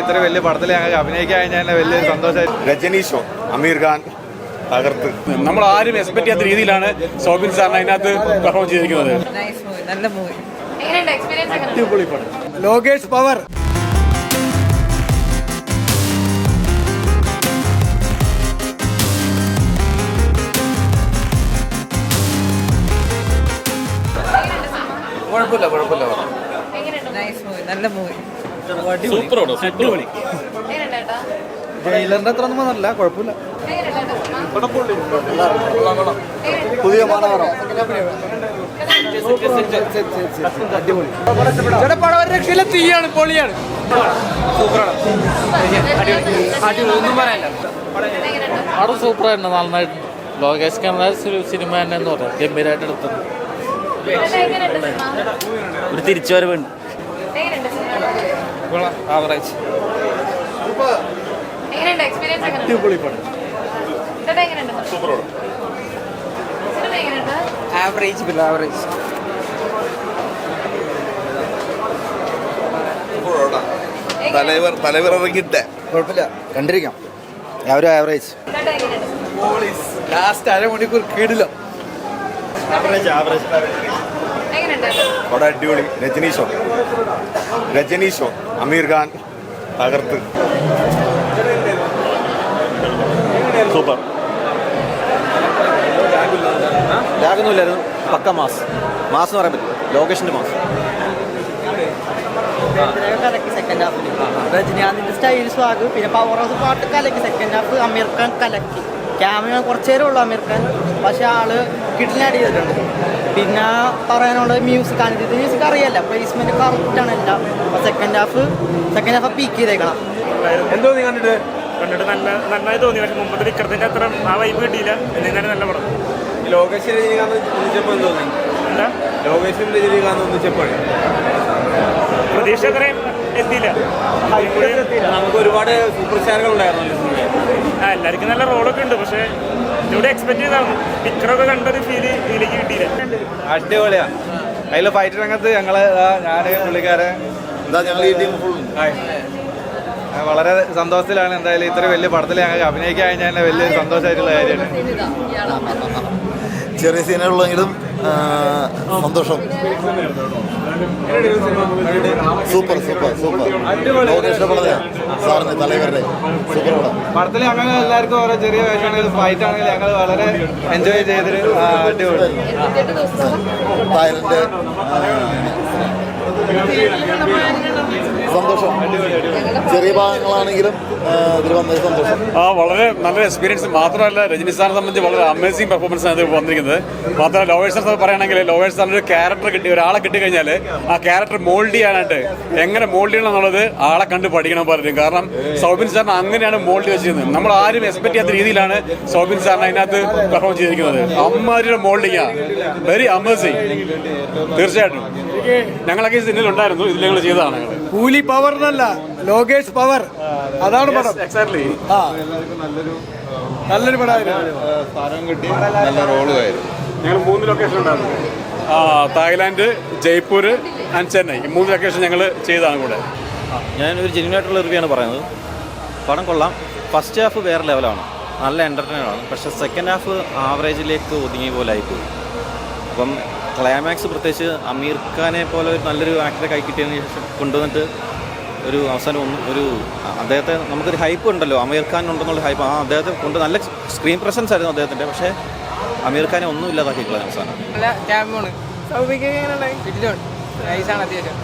ഇത്ര വലിയ പടത്തിൽ ഞങ്ങൾക്ക് അഭിനയിക്കാൻ കഴിഞ്ഞാൽ തന്നെ വലിയൊരു സന്തോഷമായി രജനീഷോ അമീർ ഖാൻ തകർത്ത്. നമ്മൾ ആരും എക്സ്പെക്ട് ചെയ്യാത്ത രീതിയിലാണ് സോബിൻ സാറിന് അതിനകത്ത് പെർഫോം ചെയ്തിരിക്കുന്നത്. നൈസ് മൂവി നല്ല മൂവി എങ്ങനെയുണ്ട് എക്സ്പീരിയൻസ് എങ്ങനെ ലോകേഷ് പവർ. കുഴപ്പമില്ല കുഴപ്പമില്ല. എങ്ങനെയുണ്ട് നൈസ് മൂവി നല്ല മൂവി സൂപ്പർ സൂപ്പർ ജയിലറിന്റെ അത്ര ഒന്നും വന്നില്ല കുഴപ്പമില്ല. പുതിയ മാനവറ? തീയാണ് പൊളിയാണ്. ഒന്നും പറയാനില്ല പടം സൂപ്പറായിരുന്നു നന്നായിട്ട്. ലോകേഷ് കനറാജ് ഒരു സിനിമ തന്നെ എന്ന് പറയാം ഗംഭീരമായിട്ട് എടുത്തത്. ഒരു തിരിച്ചുവരവുണ്ട്. ആവറേജ് അടിപൊളി ആവറേജ് ആവറേജ് തലവർ തലവർ ഇറങ്ങിട്ടെ കുഴപ്പമില്ല. കണ്ടിരിക്കാം. ഒരു ആവറേജ് ലാസ്റ്റ് അരമണിക്കൂർ കേടില്ല. അവിടെ അടിപൊളി. രജനീഷോ? രജനീഷോ? അമീർ ഖാൻ തകർത്ത്. സൂപ്പർ. ലാഗൊന്നുമില്ലായിരുന്നു പക്ക മാസ്. മാസ് എന്ന് പറയാൻ പറ്റും. ലോകേഷിന്റെ മാസ്. കലക്കി സെക്കൻഡ് ഹാഫിൽ രജനീകാന്തിന്റെ സ്റ്റൈൽ സ്വാഗ് പിന്നെ പവർ ഹൗസ് പാട്ട് കലക്കി സെക്കൻഡ് ഹാഫ് അമീർ ഖാൻ കലക്കി. ക്യാമിയ കുറച്ച് നേരം ഉള്ളൂ അമീർ ഖാൻ. പക്ഷെ ആൾ കിഡ്നാഡ് ചെയ്തിട്ടുണ്ട്. പിന്നെ പറയാനുള്ളത് മ്യൂസിക് ആണ്. ഇത് മ്യൂസിക് അറിയാല്ല. പ്ലേസ്മെന്റ് കറക്റ്റ് ആണ് എല്ലാം. Second half second half peak ചെയ്തേക്കണം. എന്തോ നീ കണ്ടിട്ട്? കണ്ടിട്ട് നല്ല നന്നായി തോന്നി. പക്ഷെ മുമ്പത്തെ വിക്രത്തിന്റെ അത്ര ആ വൈബ് കിട്ടിയില്ല. എന്നിരുന്നാലും നല്ല പടം. ലോകേഷ് രജനീകാന്ത് ഒന്നിച്ചപ്പോൾ തോന്നി എന്താ? ലോകേഷും രജനീകാന്ത് ഒന്നിച്ചപ്പോൾ പ്രതീക്ഷ അത്രയും എത്തിയില്ല. നമുക്ക് ഒരുപാട് സൂപ്പർ സ്റ്റാറുകൾ ഉണ്ടായിരുന്നു ആ എല്ലാവർക്കും നല്ല റോളൊക്കെ ഉണ്ട്. പക്ഷേ ഇവിടെ എക്സ്പെക്ട് ചെയ്താണ് പിക്ചറൊക്കെ കണ്ടൊരു ഫീൽ ഇതിലേക്ക് കിട്ടിയില്ല. അടിപൊളിയാ. അതിൽ ഫൈറ്റ് രംഗത്ത് ഞങ്ങൾ ഞാൻ പുള്ളിക്കാരൻ എന്താ ഞങ്ങൾ ഈ ടീം ഫുൾ വളരെ സന്തോഷത്തിലാണ് എന്തായാലും ഇത്ര വലിയ പടത്തിൽ ഞങ്ങൾക്ക് അഭിനയിക്കാൻ കഴിഞ്ഞാൽ വലിയ സന്തോഷമായിട്ടുള്ള കാര്യമാണ്. ചെറിയ സീനുകളെങ്കിലും സന്തോഷം. സൂപ്പർ സൂപ്പർ സൂപ്പർ പടം സാറിന് തലവരുടെ സൂപ്പർ പടം. പടത്തിൽ ഞങ്ങൾ എല്ലാവർക്കും ഓരോ ചെറിയ വേഷമാണെങ്കിലും ഫൈറ്റ് ആണെങ്കിലും ഞങ്ങൾ വളരെ എൻജോയ് ചെയ്തൊരു അടിപൊളി. അടിപൊളി Gracias. സന്തോഷം. ചെറിയ ഭാഗങ്ങളാണെങ്കിലും ഇതിൽ വന്നത് സന്തോഷം. ആ വളരെ നല്ലൊരു എക്സ്പീരിയൻസ് മാത്രമല്ല രജനി സാറിനെ സംബന്ധിച്ച് വളരെ അമേസിംഗ് പെർഫോമൻസ് ആണ് ഇത് വന്നിരിക്കുന്നത്. മാത്രമല്ല ലോവേഴ്സ് സാർ പറയുകയാണെങ്കിൽ ലോവേഴ്സ് സാറിന് ഒരു ക്യാരക്ടർ കിട്ടി ഒരാളെ കിട്ടിക്കഴിഞ്ഞാൽ ആ ക്യാരക്ടർ മോൾഡ് ചെയ്യാനായിട്ട് എങ്ങനെ മോൾഡ് ചെയ്യണം എന്നുള്ളത് ആളെ കണ്ട് പഠിക്കണം പലരും കാരണം സൗബിൻ സാറിന് അങ്ങനെയാണ് മോൾഡ് വെച്ചിരുന്നത്. നമ്മൾ ആരും എക്സ്പെക്ട് ചെയ്യാത്ത രീതിയിലാണ് സൗബിൻ സാറിന് അതിനകത്ത് പെർഫോം ചെയ്തിരിക്കുന്നത്. അമ്മാരിയുടെ മോൾഡിങ് വെരി അമേസിംഗ് തീർച്ചയായിട്ടും. ഞങ്ങളൊക്കെ ഉണ്ടായിരുന്നു. ഇതിൽ ഞങ്ങൾ ചെയ്തതാണ് കൂലി പവർ എന്നല്ല ലോകേഷ് പവർ അതാണ് പടം. എക്സാക്ട്ലി ആ. നല്ലൊരു പടമായിരുന്നു കിട്ടി. നല്ല റോളുമായിരുന്നു ഞങ്ങൾ മൂന്ന് ലൊക്കേഷൻ ഉണ്ടായിരുന്നു. ആ തായ്ലാൻഡ് ജയ്പൂർ ആൻഡ് ചെന്നൈ. ഈ മൂന്ന് ലൊക്കേഷൻ ഞങ്ങൾ ചെയ്താണ് കൂടെ. ഞാൻ ഒരു ആയിട്ടുള്ള റിവ്യൂ ആണ് പറയുന്നത്. പടം കൊള്ളാം. ഫസ്റ്റ് ഹാഫ് വേറെ ലെവലാണ് നല്ല എന്റർടൈനർ ആണ്. പക്ഷേ സെക്കൻഡ് ഹാഫ് ആവറേജിലേക്ക് ഒതുങ്ങിയ പോലെ ആയിപ്പോയി. അപ്പം ക്ലൈമാക്സ് പ്രത്യേകിച്ച് അമീർ ഖാനെ പോലെ ഒരു നല്ലൊരു ആക്ടറെ കൈ കിട്ടിയതിന് ശേഷം കൊണ്ടുവന്നിട്ട് ഒരു അവസാനം ഒന്ന് ഒരു അദ്ദേഹത്തെ നമുക്കൊരു ഹൈപ്പ് ഉണ്ടല്ലോ. അമീർ ഖാൻ ഉണ്ടെന്നുള്ള ഹൈപ്പ് ആ അദ്ദേഹത്തെ കൊണ്ട് നല്ല സ്ക്രീൻ പ്രസൻസ് ആയിരുന്നു അദ്ദേഹത്തിന്റെ പക്ഷേ അമീർ ഖാനെ ഒന്നും ഇല്ലാതാക്കി കളഞ്ഞ അവസാനം. നല്ല ക്യാമോണ് സൗഭിക്ക് അത്യാവശ്യം.